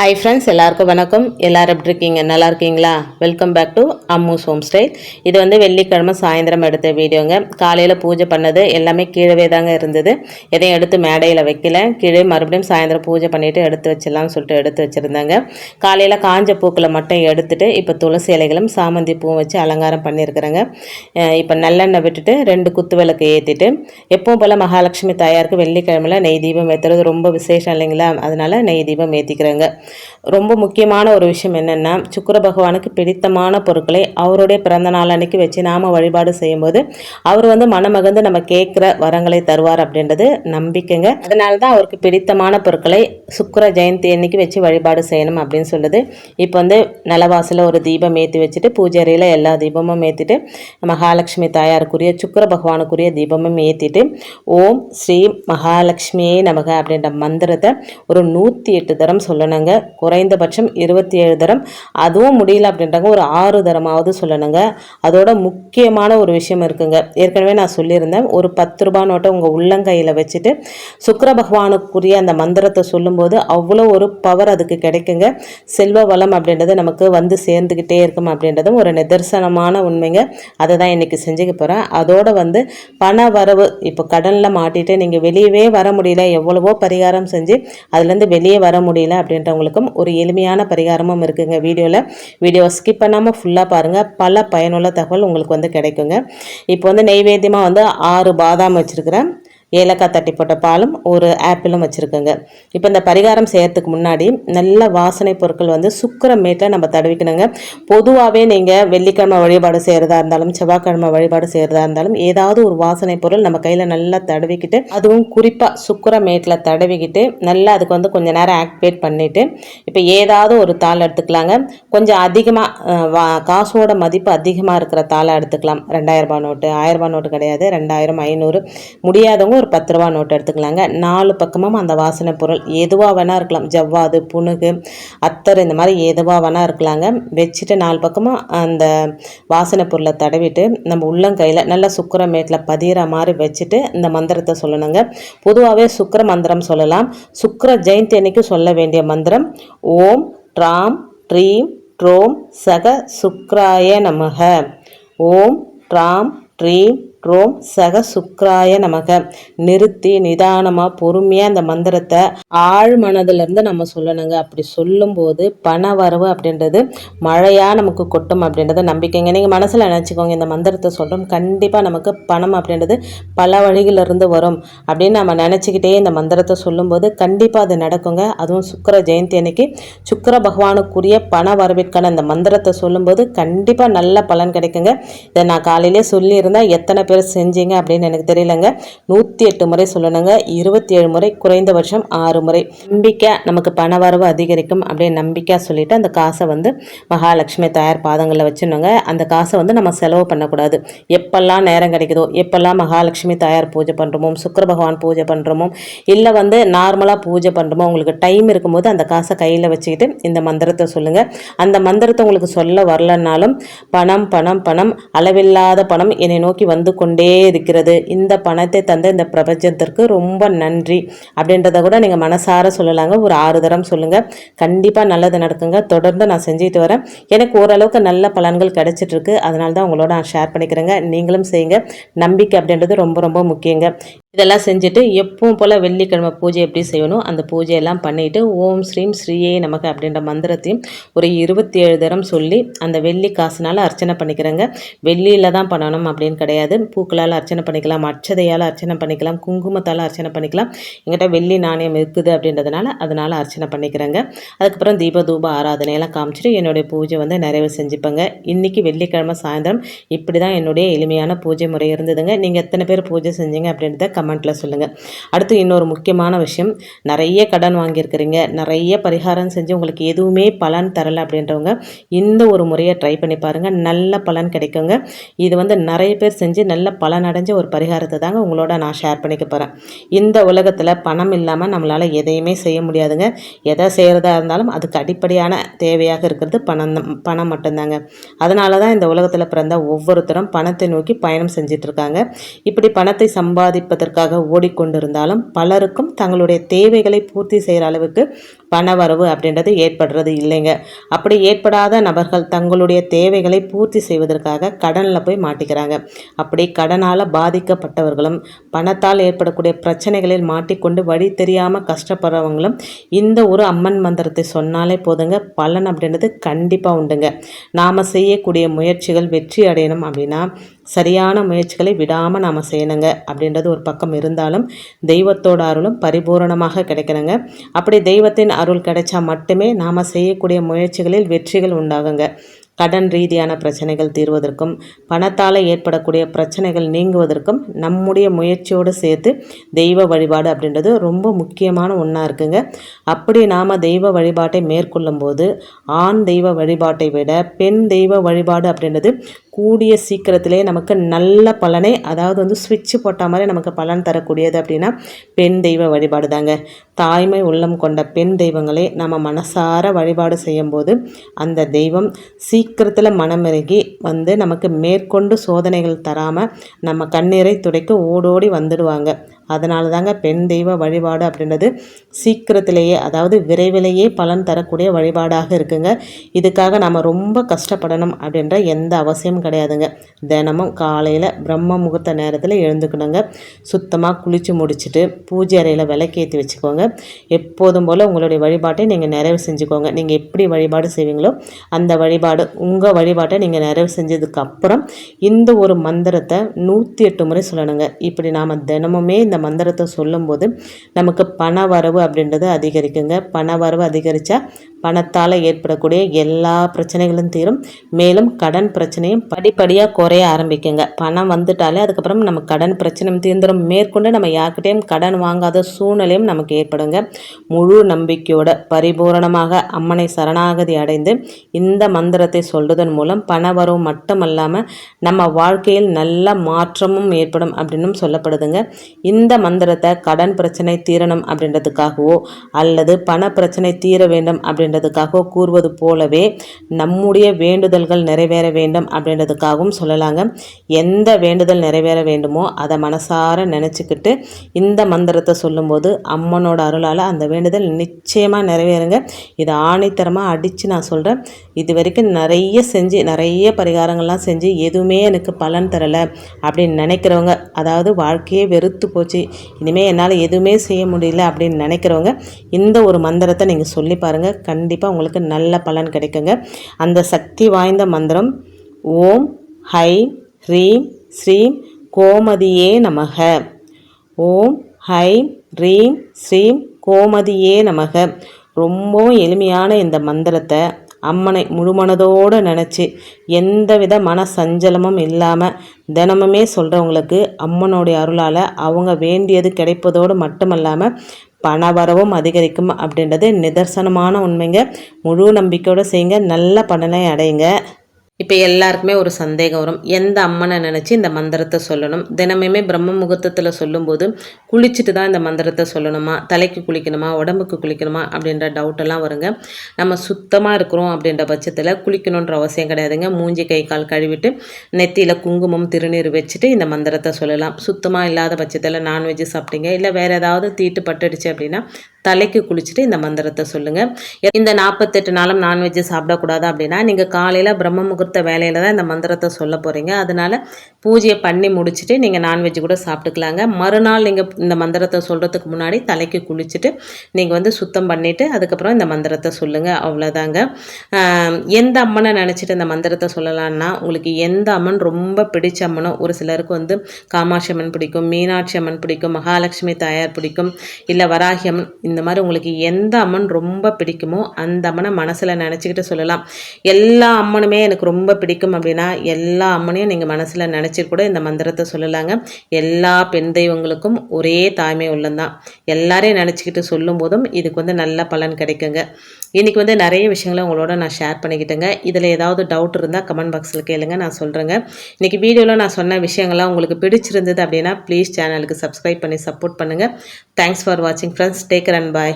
Hi friends எல்லாருக்கும் வணக்கம். எல்லாரும் எப்படி இருக்கீங்க? நல்லா இருக்கீங்களா? Welcome back to Ammu's home style இது வந்து வெள்ளிக்கிழமை சாயந்தரம் எடுத்த வீடியோங்க. காலையில் பூஜை பண்ணது எல்லாமே கீழவே தாங்க இருந்தது. எதையும் எடுத்து மேடையில் வைக்கல. கீழே மறுபடியும் சாயந்தரம் பூஜை பண்ணிவிட்டு எடுத்து வச்சிடலாம்னு சொல்லிட்டு எடுத்து வச்சுருந்தாங்க. காலையில் காஞ்ச பூக்களை மட்டும் எடுத்துகிட்டு இப்போ துளசி இலைகளும் சாமந்தி பூவும் வச்சு அலங்காரம் பண்ணியிருக்கிறேங்க. இப்போ நல்லெண்ணெய் விட்டுட்டு ரெண்டு குத்து விளக்கு ஏற்றிட்டு எப்பவும் போல் மகாலட்சுமி தாயாருக்கு வெள்ளிக்கிழமையில் நெய் தீபம் ஏற்றுறது ரொம்ப விசேஷம் இல்லைங்களா? அதனால் நெய் தீபம் ஏற்றிக்கிறேங்க ரொம்ப முக்கியமான ஒரு விஷயம் என்னென்னா சுக்கிர பகவானுக்கு பிடித்தமான பொருட்களை அவருடைய பிறந்த நாள் அன்னைக்கு வச்சு நாம் வழிபாடு செய்யும்போது அவர் வந்து மனமகந்து நம்ம கேட்குற வரங்களை தருவார் அப்படின்றது நம்பிக்கைங்க. அதனால தான் அவருக்கு பிடித்தமான பொருட்களை சுக்கிர ஜெயந்தி அன்னைக்கு வச்சு வழிபாடு செய்யணும் அப்படின்னு சொல்லுது. இப்போ வந்து நிலவாசலில் ஒரு தீபம் ஏற்றி வச்சுட்டு பூஜாரியில் எல்லா தீபமும் ஏற்றிட்டு மகாலட்சுமி தாயாருக்குரிய சுக்கர பகவானுக்குரிய தீபமும் ஏற்றிட்டு ஓம் ஸ்ரீ மகாலட்சுமியே நமக அப்படின்ற மந்திரத்தை ஒரு நூற்றி எட்டு தரம் சொல்லணுங்க. குறைந்தபட்சம் இருபத்தி ஏழு தரம். அதுவும் முடியல அப்படின்றாங்க. ஒரு ஆறு தரமாவது சொல்லணுங்க. அதோட முக்கியமான ஒரு விஷயம் இருக்குங்க. ஏற்கனவே நான் சொல்லியிருந்தேன். ஒரு பத்து ரூபா நோட்டை உங்கள் உள்ளங்கையில் வச்சுட்டு சுக்கிர பகவானுக்குரிய அந்த மந்திரத்தை சொல்லும்போது அவ்வளோ ஒரு பவர் அதுக்கு கிடைக்குங்க. செல்வ வளம் அப்படின்றது நமக்கு வந்து சேர்ந்துக்கிட்டே இருக்கும் அப்படின்றதும் ஒரு நிதர்சனமான உண்மைங்க. அதை தான் இன்றைக்கி செஞ்சுக்க போகிறேன் அதோட வந்து பண வரவு இப்போ கடனில் மாட்டிட்டு நீங்கள் வெளியவே வர முடியல. எவ்வளவோ பரிகாரம் செஞ்சு அதுலேருந்து வெளியே வர முடியல இருக்கிறவங்களுக்கும் ஒரு எளிமையான பரிகாரமும் இருக்குங்க வீடியோவில் வீடியோவை ஸ்கிப் பண்ணாமல் ஃபுல்லாக பாருங்கள் பல பயனுள்ள தகவல் உங்களுக்கு வந்து கிடைக்குங்க. இப்போ வந்து நெய்வேத்தியமாக வந்து ஆறு பாதாம் வச்சுருக்கிறேன். ஏலக்காய் தட்டி போட்ட பாலும் ஒரு ஆப்பிளும் வச்சுருக்கோங்க. இப்போ இந்த பரிகாரம் செய்யறதுக்கு முன்னாடி நல்ல வாசனை பொருட்கள் வந்து சுக்கரமேட்டில் நம்ம தடவிக்கணுங்க. பொதுவாகவே நீங்கள் வெள்ளிக்கிழமை வழிபாடு செய்கிறதா இருந்தாலும் செவ்வாய்க்கிழமை வழிபாடு செய்கிறதா இருந்தாலும் ஏதாவது ஒரு வாசனை பொருள் நம்ம கையில் நல்லா தடவிக்கிட்டு அதுவும் குறிப்பாக சுக்கரமேட்டில் தடவிக்கிட்டு நல்லா அதுக்கு வந்து கொஞ்சம் நேரம் ஆக்டிவேட் பண்ணிவிட்டு இப்போ ஏதாவது ஒரு தாள் எடுத்துக்கலாங்க. கொஞ்சம் அதிகமாக காசோட மதிப்பு அதிகமாக இருக்கிற தாளை எடுத்துக்கலாம். ரெண்டாயிரம் ரூபாய் நோட்டு ஆயிரம் ரூபாய் நோட்டு கிடையாது. ரெண்டாயிரம் ஐநூறு. முடியாதவங்க ஒரு பத்து ரூபா நோட்டு எடுத்துக்கலாங்க. நாலு பக்கமும் அந்த வாசனை பொருள். எதுவாக வேணால் இருக்கலாம். ஜவ்வாது புணுகு அத்தர் இந்த மாதிரி எதுவாக வேணால் இருக்கலாங்க. வச்சுட்டு நாலு பக்கமும் அந்த வாசனை பொருளை தடவிட்டு நம்ம உள்ளங்கையில் நல்லா சுக்கர மேட்டில் பதிகிற மாதிரி வச்சுட்டு இந்த மந்திரத்தை சொல்லணுங்க. பொதுவாகவே சுக்கர மந்திரம் சொல்லலாம். சுக்கர ஜெயந்தி அன்னைக்கு சொல்ல வேண்டிய மந்திரம். ஓம் ட்ராம் ட்ரீம் ட்ரோம் சக சுக்ராய நமக. ஓம் ட்ராம் ட்ரீம் ரோம் சக சுக்ராய நமக. நிறுத்தி நிதானமாக பொறுமையாக அந்த மந்திரத்தை ஆழ் மனதிலிருந்து நம்ம சொல்லணுங்க. அப்படி சொல்லும்போது பண வரவு அப்படின்றது மழையாக நமக்கு கொட்டும் அப்படின்றத நம்பிக்கைங்க. நீங்கள் மனசில் நினச்சிக்கோங்க இந்த மந்திரத்தை சொல்கிறோம் கண்டிப்பாக நமக்கு பணம் அப்படின்றது பல வழிகளிலிருந்து வரும். அப்படின்னு நம்ம நினச்சிக்கிட்டே இந்த மந்திரத்தை சொல்லும்போது கண்டிப்பாக அது நடக்குங்க. அதுவும் சுக்கர ஜெயந்தி அன்னைக்கு சுக்கர பகவானுக்குரிய பண வரவிற்கான அந்த மந்திரத்தை சொல்லும்போது கண்டிப்பாக நல்ல பலன் கிடைக்குங்க. இதை நான் காலையிலே சொல்லியிருந்தேன் எத்தனை பேர் செஞ்சீங்க அப்படின்னு எனக்கு தெரியலங்க. நூற்றி எட்டு முறை சொல்லணுங்க. இருபத்தி ஏழு முறை குறைந்தபட்சம் ஆறு முறை. நம்பிக்கை நமக்கு பண வரவு அதிகரிக்கும் அப்படின்னு நம்பிக்கையாக சொல்லிவிட்டு அந்த காசை வந்து மகாலட்சுமி தயார் பாதங்களில் வச்சுருந்தோங்க அந்த காசை வந்து நம்ம செலவு பண்ணக்கூடாது. எப்பெல்லாம் நேரம் கிடைக்குதோ எப்பெல்லாம் மகாலட்சுமி தயார் பூஜை பண்ணுறோமோ சுக்கர பகவான் பூஜை பண்ணுறோமோ இல்லை வந்து நார்மலாக பூஜை பண்ணுறோமோ உங்களுக்கு டைம் இருக்கும்போது அந்த காசை கையில் வச்சுக்கிட்டு இந்த மந்திரத்தை சொல்லுங்கள் அந்த மந்திரத்தை உங்களுக்கு சொல்ல வரலனாலும் பணம் பணம் பணம் அளவில்லாத பணம் என்னை நோக்கி வந்து கொண்டே இருக்கிறது. இந்த பணத்தை தந்த இந்த பிரபஞ்சத்திற்கு ரொம்ப நன்றி. அப்படின்றத கூட நீங்கள் மனசார சொல்லலாங்க. ஒரு ஆறு தரம் சொல்லுங்கள் கண்டிப்பாக நல்லது நடக்குங்க. தொடர்ந்து நான் செஞ்சுட்டு வரேன். எனக்கு ஓரளவுக்கு நல்ல பலன்கள் கிடைச்சிட்ருக்கு. அதனால தான் உங்களோட நான் ஷேர் பண்ணிக்கிறேங்க. நீங்களும் செய்யுங்க. நம்பிக்கை அப்படின்றது ரொம்ப ரொம்ப முக்கியங்க. இதெல்லாம் செஞ்சுட்டு எப்பவும் போல் வெள்ளிக்கிழமை பூஜை எப்படி செய்யணும் அந்த பூஜையெல்லாம் பண்ணிவிட்டு ஓம் ஸ்ரீம் ஸ்ரீயே நமக்கு அப்படின்ற மந்திரத்தையும் ஒரு இருபத்தி ஏழு தரம் சொல்லி அந்த வெள்ளி காசுனால் அர்ச்சனை பண்ணிக்கிறேங்க. வெள்ளியில் தான் பண்ணணும் அப்படின்னு கிடையாது. பூக்களால் அர்ச்சனை பண்ணிக்கலாம் அச்சதையால் அர்ச்சனை பண்ணிக்கலாம் குங்குமத்தால் அர்ச்சனை பண்ணிக்கலாம். எங்கிட்ட வெள்ளி நாணயம் இருக்குது அப்படின்றதுனால அதனால் அர்ச்சனை பண்ணிக்கிறேங்க. அதுக்கப்புறம் தீப தூப ஆராதனையெல்லாம் காமிச்சிட்டு என்னுடைய பூஜை வந்து நிறைவு செஞ்சுப்பேங்க. இன்றைக்கி வெள்ளிக்கிழமை சாயந்தரம் இப்படி தான் என்னுடைய எளிமையான பூஜை முறை இருந்ததுங்க. நீங்கள் எத்தனை பேர் பூஜை செஞ்சீங்க அப்படின்றத கமெண்ட்டில் சொல்லுங்கள் அடுத்து இன்னொரு முக்கியமான விஷயம். நிறைய கடன் வாங்கியிருக்கிறீங்க. நிறைய பரிகாரம் செஞ்சு உங்களுக்கு எதுவுமே பலன் தரலை அப்படின்றவங்க இந்த ஒரு முறையை ட்ரை பண்ணி பாருங்கள் நல்ல பலன் கிடைக்குங்க. இது வந்து நிறைய பேர் செஞ்சு நல்ல பலன் அடைஞ்ச ஒரு பரிகாரத்தை தாங்க உங்களோட நான் ஷேர் பண்ணிக்க போகிறேன் இந்த உலகத்தில் பணம் இல்லாமல் நம்மளால் எதையுமே செய்ய முடியாதுங்க. எதை செய்கிறதா இருந்தாலும் அதுக்கு அடிப்படையான தேவையாக இருக்கிறது பணம் பணம் மட்டும்தாங்க. அதனால தான் இந்த உலகத்தில் பிறந்த ஒவ்வொருத்தரும் பணத்தை நோக்கி பயணம் செஞ்சிட்ருக்காங்க இப்படி பணத்தை சம்பாதிப்பதற்கு பெறுவதற்காக ஓடிக்கொண்டிருந்தாலும் பலருக்கும் தங்களுடைய தேவைகளை பூர்த்தி செய்கிற அளவுக்கு பணவரவு அப்படின்றது ஏற்படுறது இல்லைங்க. அப்படி ஏற்படாத நபர்கள் தங்களுடைய தேவைகளை பூர்த்தி செய்வதற்காக கடனில் போய் மாட்டிக்கிறாங்க. அப்படி கடனால் பாதிக்கப்பட்டவர்களும் பணத்தால் ஏற்படக்கூடிய பிரச்சனைகளில் மாட்டிக்கொண்டு வழி தெரியாமல் கஷ்டப்படுறவங்களும் இந்த ஒரு அம்மன் மந்திரத்தை சொன்னாலே போதுங்க. பலன் அப்படின்றது கண்டிப்பாக உண்டுங்க. நாம் செய்யக்கூடிய முயற்சிகள் வெற்றி அடையணும் அப்படின்னா சரியான முயற்சிகளை விடாமல் நாம் செய்யணுங்க அப்படின்றது ஒரு பக்கம் இருந்தாலும் தெய்வத்தோட அருளும் பரிபூரணமாக கிடைக்கணுங்க. அப்படி தெய்வத்தின் அருள் கிடைச்சா மட்டுமே நாம் செய்யக்கூடிய முயற்சிகளில் வெற்றிகள் உண்டாகுங்க. கடன் ரீதியான பிரச்சனைகள் தீர்வதற்கும் பணத்தால் ஏற்படக்கூடிய பிரச்சனைகள் நீங்குவதற்கும் நம்முடைய முயற்சியோடு சேர்த்து தெய்வ வழிபாடு அப்படின்றது ரொம்ப முக்கியமான ஒன்றா இருக்குங்க. அப்படி நாம் தெய்வ வழிபாட்டை மேற்கொள்ளும் போது ஆண் தெய்வ வழிபாட்டை விட பெண் தெய்வ வழிபாடு அப்படின்றது கூடிய சீக்கிரத்திலே நமக்கு நல்ல பலனை அதாவது வந்து சுவிட்ச் போட்ட மாதிரி நமக்கு பலன் தரக்கூடியது அப்படின்னா பெண் தெய்வ வழிபாடு தாங்க தாய்மை உள்ளம் கொண்ட பெண் தெய்வங்களை நம்ம மனசார வழிபாடு செய்யும்போது அந்த தெய்வம் சீக்கிரத்தில் மனமிறங்கி வந்து நமக்கு மேற்கொண்டு சோதனைகள் தராமல் நம்ம கண்ணீரை துடைக்க ஓடோடி வந்துடுவாங்க. அதனால தாங்க பெண் தெய்வ வழிபாடு அப்படின்றது சீக்கிரத்திலேயே அதாவது விரைவிலேயே பலன் தரக்கூடிய வழிபாடாக இருக்குங்க. இதுக்காக நம்ம ரொம்ப கஷ்டப்படணும் அப்படின்ற எந்த அவசியமும் கிடையாதுங்க. தினமும் காலையில் பிரம்ம முகூர்த்த நேரத்தில் எழுந்துக்கணுங்க. சுத்தமாக குளித்து முடிச்சுட்டு பூஜை அறையில் விளக்கேற்றி வச்சுக்கோங்க. எப்போதும் போல் உங்களுடைய வழிபாட்டை நீங்கள் நிறைவு செஞ்சுக்கோங்க. நீங்கள் எப்படி வழிபாடு செய்வீங்களோ அந்த வழிபாடு உங்கள் வழிபாட்டை நீங்கள் நிறைவு செஞ்சதுக்கப்புறம் இந்த ஒரு மந்திரத்தை நூற்றி எட்டு முறை சொல்லணுங்க. இப்படி நாம் தினமுமே இந்த மந்திரத்தை சொல்லும்போது நமக்கு பண வரவு அப்படின்றது அதிகரிக்குங்க. பண வரவு அதிகரித்தா பணத்தால் ஏற்படக்கூடிய எல்லா பிரச்சனைகளும் தீரும். மேலும் கடன் பிரச்சனையும் படிப்படியாக குறைய ஆரம்பிக்குங்க. பணம் வந்துட்டாலே அதுக்கப்புறம் நம்ம கடன் பிரச்சனையும் தீர்ந்துடும் மேற்கொண்டு நம்ம யார்கிட்டையும் கடன் வாங்காத சூழ்நிலையும் நமக்கு ஏற்படுங்க. முழு நம்பிக்கையோட பரிபூரணமாக அம்மனை சரணாகதி அடைந்து இந்த மந்திரத்தை சொல்வதன் மூலம் பண வரவு மட்டுமல்லாமல் நம்ம வாழ்க்கையில் நல்ல மாற்றமும் ஏற்படும் அப்படின்னும் சொல்லப்படுதுங்க. இந்த இந்த மந்திரத்தை கடன் பிரச்சனை தீரணும் அப்படின்றதுக்காகவோ அல்லது பண பிரச்சனை தீர வேண்டும் அப்படின்றதுக்காகவோ கூறுவது போலவே நம்முடைய வேண்டுதல்கள் நிறைவேற வேண்டும் அப்படின்றதுக்காகவும் சொல்லலாங்க. எந்த வேண்டுதல் நிறைவேற வேண்டுமோ அதை மனசார நினச்சிக்கிட்டு இந்த மந்திரத்தை சொல்லும்போது அம்மனோட அருளால் அந்த வேண்டுதல் நிச்சயமாக நிறைவேறுங்க. இதை ஆணைத்தரமாக அடித்து நான் சொல்கிறேன் இது வரைக்கும் நிறைய செஞ்சு நிறைய பரிகாரங்கள்லாம் செஞ்சு எதுவுமே எனக்கு பலன் தரலை அப்படின்னு நினைக்கிறவங்க அதாவது வாழ்க்கையே வெறுத்து போச்சு இனிமேல் என்னால் எதுவுமே செய்ய முடியல அப்படின்னு நினைக்கிறவங்க இந்த ஒரு மந்திரத்தை நீங்கள் சொல்லி பாருங்கள் கண்டிப்பாக உங்களுக்கு நல்ல பலன் கிடைக்குங்க. அந்த சக்தி வாய்ந்த மந்திரம் ஓம் ஹை ஹ்ரீம் ஸ்ரீம் கோமதியே நமக. ஓம் ஹை ரீம் ஸ்ரீம் கோமதியே நமக. ரொம்பவும் எளிமையான இந்த மந்திரத்தை அம்மனை முழுமனதோடு நினச்சி எந்தவித மன சஞ்சலமும் இல்லாமல் தினமுமே சொல்கிறவங்களுக்கு அம்மனுடைய அருளால் அவங்க வேண்டியது கிடைப்பதோடு மட்டுமல்லாமல் பணவரவும் அதிகரிக்கும் அப்படின்றது நிதர்சனமான உண்மைங்க. முழு நம்பிக்கையோடு செய்யுங்க. நல்ல பலனை அடையுங்க. இப்போ எல்லாருக்குமே ஒரு சந்தேகம் வரும். எந்த அம்மனை நினச்சி இந்த மந்திரத்தை சொல்லணும்? தினமுமே பிரம்ம முகூர்த்தத்தில் சொல்லும்போது குளிச்சுட்டு தான் இந்த மந்திரத்தை சொல்லணுமா? தலைக்கு குளிக்கணுமா? உடம்புக்கு குளிக்கணுமா? அப்படின்ற டவுட்டெல்லாம் வருங்க. நம்ம சுத்தமாக இருக்கிறோம் அப்படின்ற பட்சத்தில் குளிக்கணுன்ற அவசியம் கிடையாதுங்க. மூஞ்சி கை கால் கழுவிட்டு நெத்தியில் குங்குமம் திருநீர் வச்சுட்டு இந்த மந்திரத்தை சொல்லலாம். சுத்தமாக இல்லாத பட்சத்தில் நான்வெஜ் சாப்பிட்டீங்க. இல்லை வேறு ஏதாவது தீட்டு பட்டுடுச்சு அப்படின்னா தலைக்கு குளிச்சுட்டு இந்த மந்திரத்தை சொல்லுங்கள் இந்த நாற்பத்தெட்டு நாளும் நான்வெஜ் சாப்பிடக்கூடாது அப்படின்னா நீங்கள் காலையில் பிரம்ம முகூர்த்த வேலையில் தான் இந்த மந்திரத்தை சொல்ல போகிறீங்க அதனால் பூஜையை பண்ணி முடிச்சுட்டு நீங்கள் நான்வெஜ் கூட சாப்பிட்டுக்கலாங்க. மறுநாள் நீங்கள் இந்த மந்திரத்தை சொல்கிறதுக்கு முன்னாடி தலைக்கு குளிச்சுட்டு நீங்கள் வந்து சுத்தம் பண்ணிவிட்டு அதுக்கப்புறம் இந்த மந்திரத்தை சொல்லுங்கள் அவ்வளோதாங்க எந்த அம்மனை நினச்சிட்டு இந்த மந்திரத்தை சொல்லலான்னா உங்களுக்கு எந்த அம்மன் ரொம்ப பிடிச்ச அம்மனோ ஒரு சிலருக்கு வந்து காமாட்சி அம்மன் பிடிக்கும் மீனாட்சி அம்மன் பிடிக்கும் மகாலட்சுமி தாயார் பிடிக்கும் இல்லை வராகி அம்மன் இந்த மாதிரி உங்களுக்கு எந்த அம்மன் ரொம்ப பிடிக்குமோ அந்த அம்மனை மனசில் நினச்சிக்கிட்டு சொல்லலாம். எல்லா அம்மனுமே எனக்கு ரொம்ப பிடிக்கும் அப்படின்னா எல்லா அம்மனையும் நீங்கள் மனசில் நினச்சி கூட இந்த மந்திரத்தை சொல்லலாங்க. எல்லா பெண் தெய்வங்களுக்கும் ஒரே தாய்மை உள்ளந்தான். எல்லாரையும் நினச்சிக்கிட்டு சொல்லும் போதும் இதுக்கு வந்து நல்ல பலன் கிடைக்குங்க. இன்றைக்கி வந்து நிறைய விஷயங்களை உங்களோட நான் ஷேர் பண்ணிக்கிட்டேங்க. இதில் ஏதாவது டவுட் இருந்தால் கமெண்ட் பாக்ஸில் கேளுங்க நான் சொல்கிறேங்க இன்றைக்கி வீடியோவில் நான் சொன்ன விஷயங்கள்லாம் உங்களுக்கு பிடிச்சிருந்தது அப்படின்னா ப்ளீஸ் சேனலுக்கு சப்ஸ்கிரைப் பண்ணி சப்போர்ட் பண்ணுங்கள் தேங்க்ஸ் ஃபார் வாட்சிங் ஃப்ரெண்ட்ஸ் டேக் அண்ட் பாய்